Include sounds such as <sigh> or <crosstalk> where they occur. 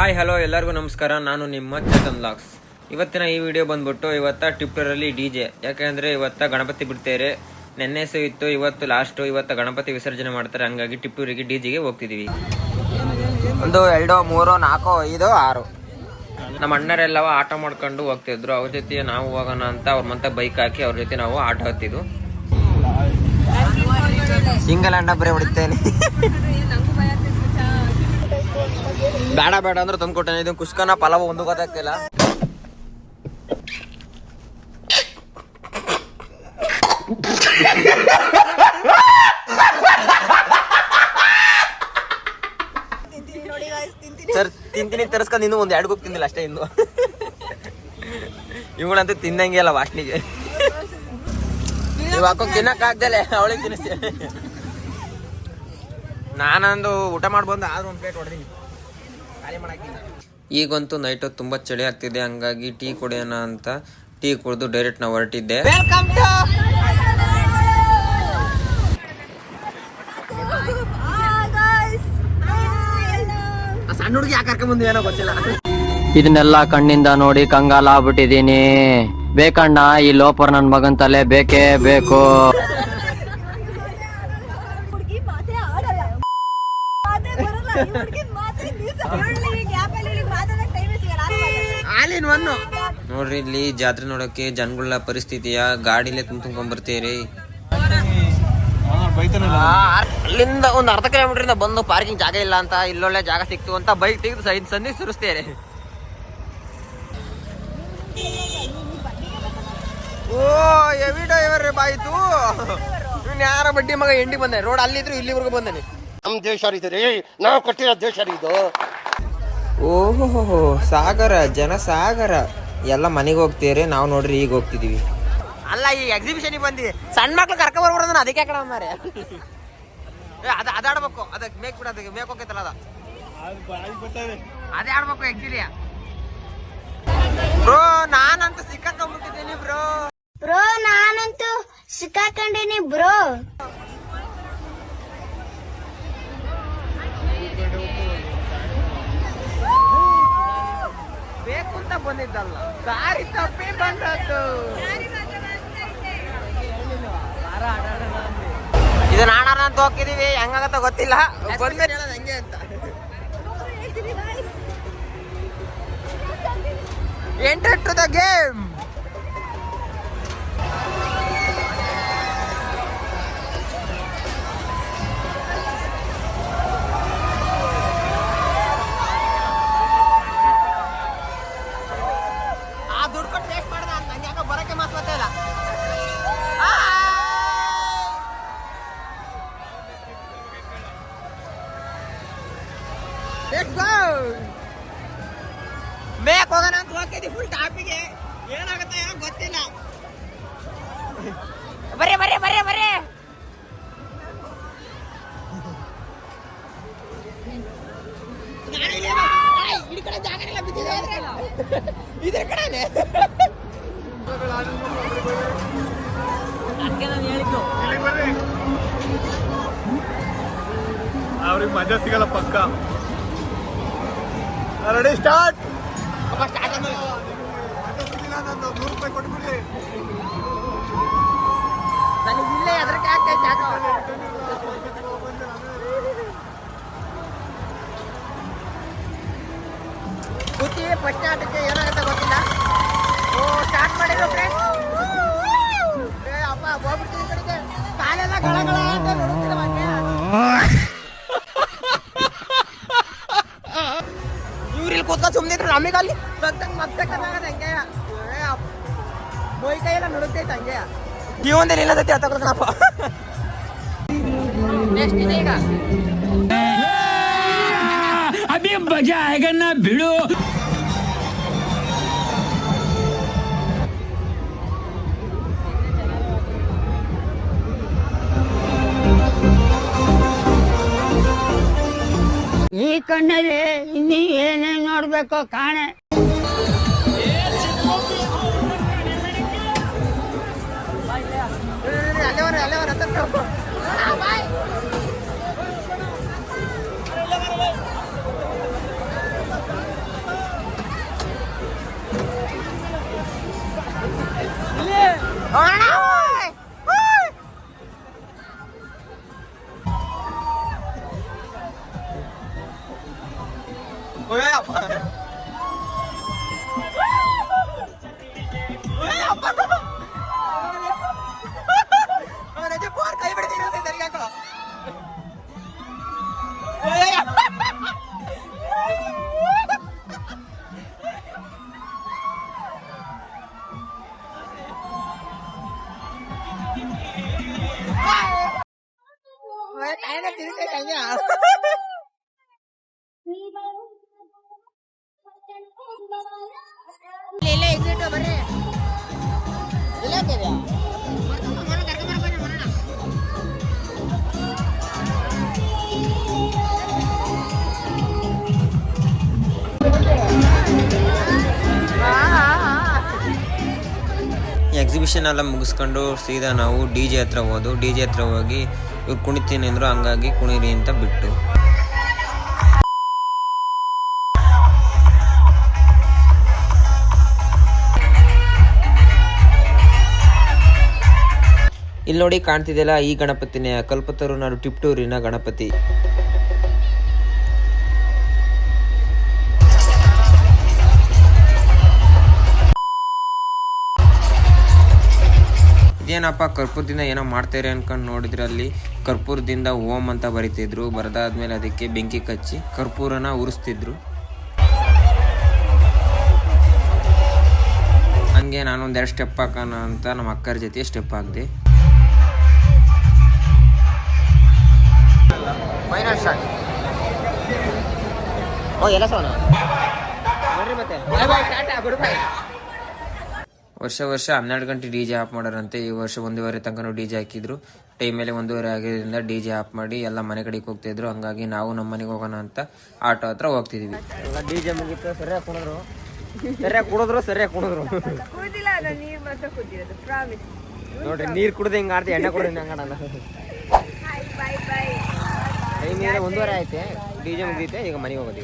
Hi hello ಎಲ್ಲರಿಗೂ ನಮಸ್ಕಾರ. ನಾನು ನಿಮ್ಮ ಚೇತನ್ ಲಾಕ್ಸ್. ಇವತ್ತಿನ ಈ ವಿಡಿಯೋ ಬಂದ್ಬಿಟ್ಟು ಇವತ್ತ ಟಿಪ್ಟರಲ್ಲಿ ಡಿ ಜೆ ಯಾಕೆಂದರೆ ಇವತ್ತ ಗಣಪತಿ ಬಿಡ್ತೇವೆ ನೆನ್ನೆ ಸಹ ಇತ್ತು, ಇವತ್ತು ಲಾಸ್ಟು ಇವತ್ತು ಗಣಪತಿ ವಿಸರ್ಜನೆ ಮಾಡ್ತಾರೆ. ಹಂಗಾಗಿ ಟಿಪ್ಪೂರಿಗೆ ಡಿ ಜೆಗೆ ಹೋಗ್ತಿದ್ದೀವಿ ಒಂದು, ಎರಡು, ಮೂರು, ನಾಲ್ಕು, ಐದು, ಆರು. ನಮ್ಮ ಅಣ್ಣರೆಲ್ಲವ ಆಟ ಮಾಡ್ಕೊಂಡು ಹೋಗ್ತಿದ್ರು. ಅವ್ರ ಜೊತೆ ನಾವು ಹೋಗೋಣ ಅಂತ ಅವ್ರ ಮತ್ತೆ ಬೈಕ್ ಹಾಕಿ ಅವ್ರ ಜೊತೆ ನಾವು ಆಟ ಹತ್ತಿದ್ದು ಸಿಂಗಲ್ ಅಣ್ಣ ಬರೀ ಹೊಡಿತೇನೆ. <laughs> ಬೇಡ ಬೇಡ ಅಂದ್ರೆ ತಂದು ಕೊಟ್ಟೆ ಇದು ಕುಷ್ಕನ ಪಲಾವ್ ಒಂದು ಗೊತ್ತಾಗ್ತಿಲ್ಲ ಸರ್, ತಿಂತೀನಿ, ತರಿಸ್ಕೊಂಡು ಇನ್ನು ಒಂದು ಎರಡು ತಿಂದಿಲ್ಲ ಅಷ್ಟೇ ಇನ್ನು. ಇವಳಂತೂ ತಿನ್ನಂಗೆ ಅಲ್ಲ ವಾಸ್ನಿಗೆ. ನೀವು ಹಾಕೋ ತಿನ್ನಕ್ ಆಗ್ದಲ್ಲ ಅವಳಿಗೆ ತಿನ್ನಿಸ್ತೇನೆ ನಾನೊಂದು ಊಟ ಮಾಡ್ಬಂದು ಆದ್ರೂ ಒಂದು ಪ್ಲೇಟ್ ಹೊಡೆದೀನಿ. ಈಗಂತೂ ನೈಟ್ ತುಂಬಾ ಚಳಿ ಆಗ್ತಿದೆ ಹಂಗಾಗಿ ಟೀ ಕುಡಿಯೋಣ ಅಂತ ಟೀ ಕುಡಿದು ಡೈರೆಕ್ಟ್ ನಾವು ಹೊರಟಿದ್ದೆ. ಸಣ್ಣ ಹುಡುಗಿ ಯಾಕೆ ಕರ್ಕೊಂಡ್ ಬಂದು ಏನೋ ಗೊತ್ತಿಲ್ಲ. ಇದನ್ನೆಲ್ಲ ಕಣ್ಣಿಂದ ನೋಡಿ ಕಂಗಾಲ ಆಗ್ಬಿಟ್ಟಿದೀನಿ ಬೇಕಣ್ಣ ಈ ಲೋಪರ್ ನನ್ ಮಗನ್ ತಲೆ ಬೇಕೇ ಬೇಕು. ಅಲ್ಲಿ ನೋಡ್ರಿ ಇಲ್ಲಿ ಜಾತ್ರೆ ನೋಡಕ್ಕೆ ಜನಗಳ ಪರಿಸ್ಥಿತಿಯ ಗಾಡಿಲೇ ತುಂಬ ತುಂಬ್ಕೊಂಡ್ ಬರ್ತೀರಿ ಅಲ್ಲಿಂದ ಒಂದು ಅರ್ಧ ಕಿಲೋಮೀಟರ್ ಇಂದ ಬಂದು ಪಾರ್ಕಿಂಗ್ ಜಾಗ ಇಲ್ಲ ಅಂತ ಇಲ್ಲೊಳ್ಳೆ ಜಾಗ ಸಿಕ್ತು ಅಂತ ಬೈಕ್ ತೆಗೆದು ಸೈನ್ ಸಂದಿ ಸುರಿಸ್ತೇನೆ ಓ ಎವಿ ಡ್ರೈವರ್ ಬಾಯ್ತು ಇವ್ನು ಯಾರ ಬಡ್ಡಿ ಮಗ ಎಂಡಿ ಬಂದೆ ರೋಡ್ ಅಲ್ಲಿದ್ರು ಇಲ್ಲಿವರೆಗೂ ಬಂದಾನೆ. ನಮ್ ದೇಶ ರೀ ನಾವು ಕೊಟ್ಟಿರೋ ದೇಶ ರೀ ಇದು. ಓಹೋ ಸಾಗರ ಜನ ಸಾಗರ ಎಲ್ಲ ಮನೆಗೆ ಹೋಗ್ತೀರಿ ನಾವು ನೋಡ್ರಿ ಈಗ ಹೋಗ್ತಿದೀವಿ. ಅಲ್ಲ ಈ ಎಕ್ಸಿಬಿಷನ್ ಬಂದಿ. ಸಣ್ಣ ಮಕ್ಳು ಕರ್ಕ ಬರ್ಬಾರ್ದು ಅದಕ್ಕೆ ಕಡ ಮಾರೆ ಅದ ಅದಾಡ್ಬೇಕು ಅದಕ್ಕೆ ಮೇಕ್ ಬಿಡ ಅದಕ್ಕೆ ಮೇಕ್ ಹೋಗೈತಲ್ಲ ಅದ. ಅದೇ ಆಡ್ಬೇಕು ಆಕ್ಚುಲಿ ಬ್ರೋ ನಾನಂತೂ ಸಿಕ್ಕಾಕೊಂಡ್ಬಿಟ್ಟಿದ್ದೀನಿ ಬ್ರೋ. ಬ್ರೋ ನಾನಂತೂ ಸಿಕ್ಕಾಕೊಂಡೇನಿ ಬ್ರೋ. ಅಂತ ಬಂದಿದ್ದಲ್ಲ. ದಾರಿ ತಪ್ಪಿ ಬಂದದ್ದು. ಇದು ನಾಣ ಅಂತ ಹೋಗ್ತಿದೀವಿ. ಹೆಂಗಾಗತ್ತ ಗೊತ್ತಿಲ್ಲ. ಬಂದ್ಮೇಲೆ ಹೇಳೋದು ಹಂಗೆ ಅಂತ. ಎಂಟರ್ ಟು ದ ಗೇಮ್ ಅವ್ರಿಗೆ ಮಜಾ ಸಿಗಲ್ಲ ಪಕ್ಕ. ರೆಡಿ ಸ್ಟಾರ್ಟ್ ಅಪ್ಪ ಸ್ಟಾರ್ಟ್ ಆದ್ಮೇಲೆ ನೂರು ಆಮೇಲೆ ಅಲ್ಲಿ ಬಗ್ದಂಗೆ ಮತ್ತೆ ಕರ್ನಾಟಕದ ಹಂಗೆ ಮೊಯ್ ಕೈಯೆಲ್ಲ ನಡುತ್ತೈತೆ ಹಂಗೆ ಜೀವನದಲ್ಲಿ ಇಲ್ಲ ಸತ್ಯ ತಗೊಳ್ಕಣಪ್ಪ ನೆಕ್ಸ್ಟ್ ಇದೀಗ ಅಭಿ ಮಜಾ ಆಯ್ಗನ್ನ ಬಿಡು ಈ ಕಣ್ಣಲ್ಲೇ ನೀ ಇನ್ನೀ ಏನೇನ್ ನೋಡ್ಬೇಕು ಕಾಣೆ ಅಲ್ಲೇ 我又要。ಎಕ್ಸಿಬಿಷನ್ ಎಲ್ಲ ಮುಗಿಸ್ಕೊಂಡು ಸೀದಾ ನಾವು ಡಿ ಜೆ ಹತ್ರ ಹೋದು. ಡಿ ಜೆ ಹತ್ರ ಹೋಗಿ ಇವ್ರು ಕುಣಿತೀನಿ ಅಂದ್ರು ಹಂಗಾಗಿ ಕುಣಿರಿ ಅಂತ ಬಿಟ್ಟು. ಇಲ್ಲಿ ನೋಡಿ ಕಾಣ್ತಿದೆಯಲ್ಲ ಈ ಗಣಪತಿನೇ. ಕಲ್ಪತರು ನಾಡು ಟಿಪ್ಟೂರಿನ ಗಣಪತಿ. ಇದೇನಪ್ಪ, ಕರ್ಪೂರದಿಂದ ಏನೋ ಮಾಡ್ತಾರೆ ಅನ್ಕೊಂಡು ನೋಡಿದ್ರೆ ಅಲ್ಲಿ. ಕರ್ಪೂರದಿಂದ ಓಂ ಅಂತ ಬರಿತಿದ್ರು. ಬರದಾದ್ಮೇಲೆ ಅದಕ್ಕೆ ಬೆಂಕಿ ಕಚ್ಚಿ ಕರ್ಪೂರನ ಉರಿಸ್ತಿದ್ರು. ಹಂಗೆ ನಾನೊಂದೆರಡು ಸ್ಟೆಪ್ ಹಾಕೋಣ ಅಂತ ನಮ್ಮ ಅಕ್ಕರ ಜೊತೆ ಸ್ಟೆಪ್ ಹಾಕಿದೆ. ವರ್ಷ ವರ್ಷ ಹನ್ನೆರಡು ಗಂಟೆ ಡಿ ಜೆ ಆಫ್ ಮಾಡೋರಂತೆ. ಈ ವರ್ಷ ಒಂದೂವರೆ ತನಕ ಡಿ ಜೆ ಹಾಕಿದ್ರು. ಟೈಮ್ ಮೇಲೆ ಒಂದೂವರೆ ಆಗಿದ್ದರಿಂದ ಡಿ ಜೆ ಆಫ್ ಮಾಡಿ ಎಲ್ಲ ಮನೆ ಕಡೆಗೆ ಹೋಗ್ತಿದ್ರು ಹಂಗಾಗಿ ನಾವು ನಮ್ಮ ಮನೆಗೆ ಹೋಗೋಣ ಅಂತ ಆಟೋ ಹತ್ರ ಹೋಗ್ತಿದ್ವಿ. ಡಿ ಜೆ ಮುಗಿತು ಸರಿಯಾಗಿ ಕುಣಿದ್ರು. ಸರಿಯಾಗಿ ಕುಡಿದ್ರು ಸರಿಯಾಗಿ ಕುಣಿದ್ರು. ಕೂದಿಲ್ಲ ನಾನು ನೀರ್ ಮಾತ್ರ ಕೂದಿರೋದು ಪ್ರಾಮಿಸ್ ನೋಡ್ರಿ ನೀರು ಕುಡ್ದು ಹಿಂಗೆ ಆಡ್ತಿ ಎಣ್ಣೆ ಕುಡ್ದು ಹಿಂಗ ಆಡಲ್ಲ. ಟೈಮ್ ಒಂದೂವರೆ ಐತೆ ಡಿ ಜೆ ಮುಗಿದೈತೆ ಈಗ ಮನೆಗೆ ಹೋಗೋದು.